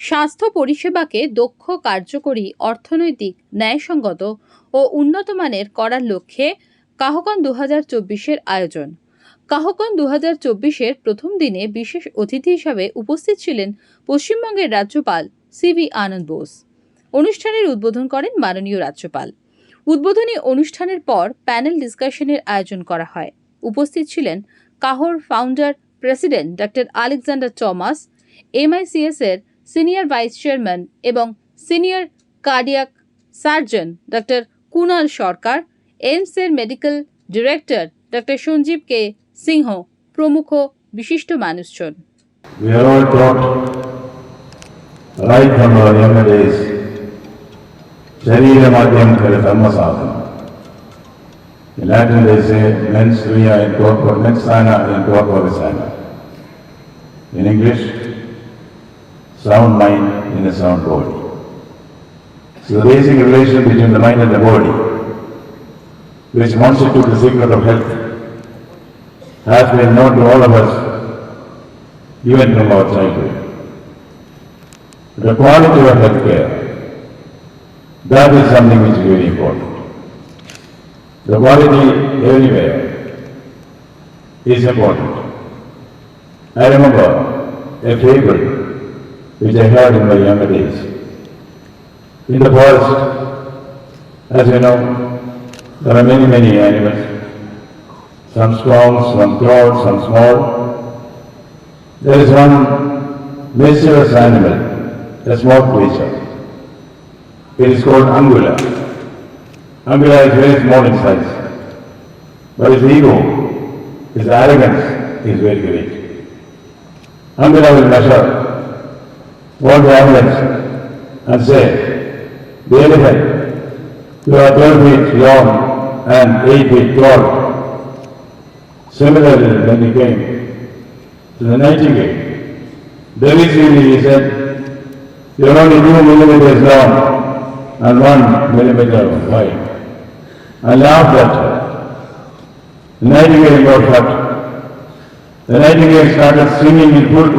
স্বাস্থ্য পরিষেবাকে দক্ষ, কার্যকরী, অর্থনৈতিক, ন্যায়সঙ্গত ও উন্নত মানের করার লক্ষ্যে কাহকন দু হাজার চব্বিশের আয়োজন। কাহকন দু হাজার চব্বিশের প্রথম দিনে বিশেষ অতিথি হিসাবে উপস্থিত ছিলেন পশ্চিমবঙ্গের রাজ্যপাল সিভি আনন্দ বোস। অনুষ্ঠানের উদ্বোধন করেন মাননীয় রাজ্যপাল। উদ্বোধনী অনুষ্ঠানের পর প্যানেল ডিসকাশনের আয়োজন করা হয়। উপস্থিত ছিলেন কাহর founder president doctor Alexander Thomas MICS এর সিনিয়র ভাইস চেয়ারম্যান এবং senior cardiac surgeon doctor Kunal Sarkar এইমসের medical director doctor Sanjeev K Singh প্রমুখ বিশিষ্ট মানুষজন। శరీర మాధ్యం sound mind in a sound body. So the basic relation between the mind and the body, which constitute the secret of health, has been known to all of us even from our childhood. The quality of healthcare, that is something which is very important. The quality everywhere is important. I remember a fable which I heard in my younger days. In the forest, as you know, there are many, many animals, some strong, some tall, some small. There is one mischievous animal, a small creature. It is called Angula. Angula is very small in size, but his ego, his arrogance is very great. Angula will measure what evidence and say, the elephant, you are 12 feet long and 8 feet tall. Similarly, when he came to the nightingale, very sweetly he said, you are only two millimeters long and one millimeter wide. I laughed at her. The nightingale got hurt. The nightingale started singing in full